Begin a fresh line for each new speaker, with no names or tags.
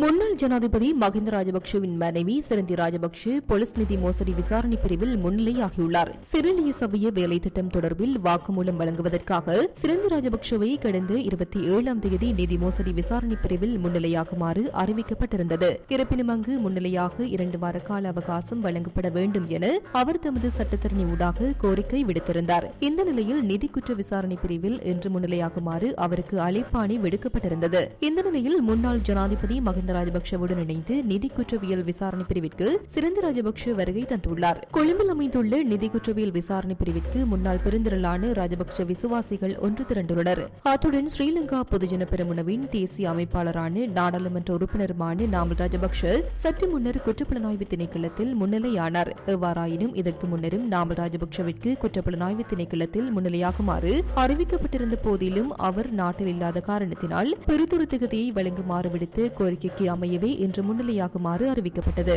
முன்னாள் ஜனாதிபதி மஹிந்த ராஜபக்ஷவின் மனைவி சிறந்தி ராஜபக்ஷ போலீஸ் நிதி மோசடி விசாரணை பிரிவில் முன்னிலையாகியுள்ளார். சிறிலிய சபைய வேலை திட்டம் தொடர்பில் வாக்குமூலம் வழங்குவதற்காக சிறந்தி ராஜபக்ஷவை கடந்த இருபத்தி ஏழாம் தேதி நிதி மோசடி விசாரணை பிரிவில் முன்னிலையாகுமாறு அறிவிக்கப்பட்டிருந்தது. இருப்பினும் அங்கு முன்னிலையாக இரண்டு வார கால அவகாசம் வழங்கப்பட வேண்டும் என அவர் தமது சட்டத்தரணி ஊடாக கோரிக்கை விடுத்திருந்தார். இந்த நிலையில் நிதி குற்ற விசாரணை பிரிவில் இன்று முன்னிலையாகுமாறு அவருக்கு அழைப்பாணி விடுக்கப்பட்டிருந்தது. இந்த நிலையில் முன்னாள் ஜனாதிபதி மஹிந்த ராஜபக்ஷவுடன் இணைந்து நிதி குற்றவியல் விசாரணை பிரிவிற்கு சிறந்த ராஜபக்ஷ வருகை தந்துள்ளார். கொழும்பில் அமைந்துள்ள நிதி குற்றவியல் விசாரணை பிரிவிற்கு முன்னாள் பெருந்திரளான ராஜபக்ஷ விசுவாசிகள் ஒன்று திரண்டுள்ளனர். அத்துடன் ஸ்ரீலங்கா பொதுஜன பெருமுனவின் தேசிய அமைப்பாளரான நாடாளுமன்ற உறுப்பினருமான நாமல் ராஜபக்ஷ சற்று முன்னர் குற்றப்புலனாய்வு திணைக்களத்தில் முன்னிலையானார். எவ்வாறாயினும் இதற்கு முன்னரும் நாமல் ராஜபக்ஷவிற்கு குற்றப்புலனாய்வு திணைக்களத்தில் முன்னிலையாகுமாறு அறிவிக்கப்பட்டிருந்த போதிலும் அவர் நாட்டில் இல்லாத காரணத்தினால் பெருதொரு திகதியை வழங்குமாறு விடுத்து கோரிக்கைக்கு அமையவே இன்று முன்னிலையாகுமாறு அறிவிக்கப்பட்டது.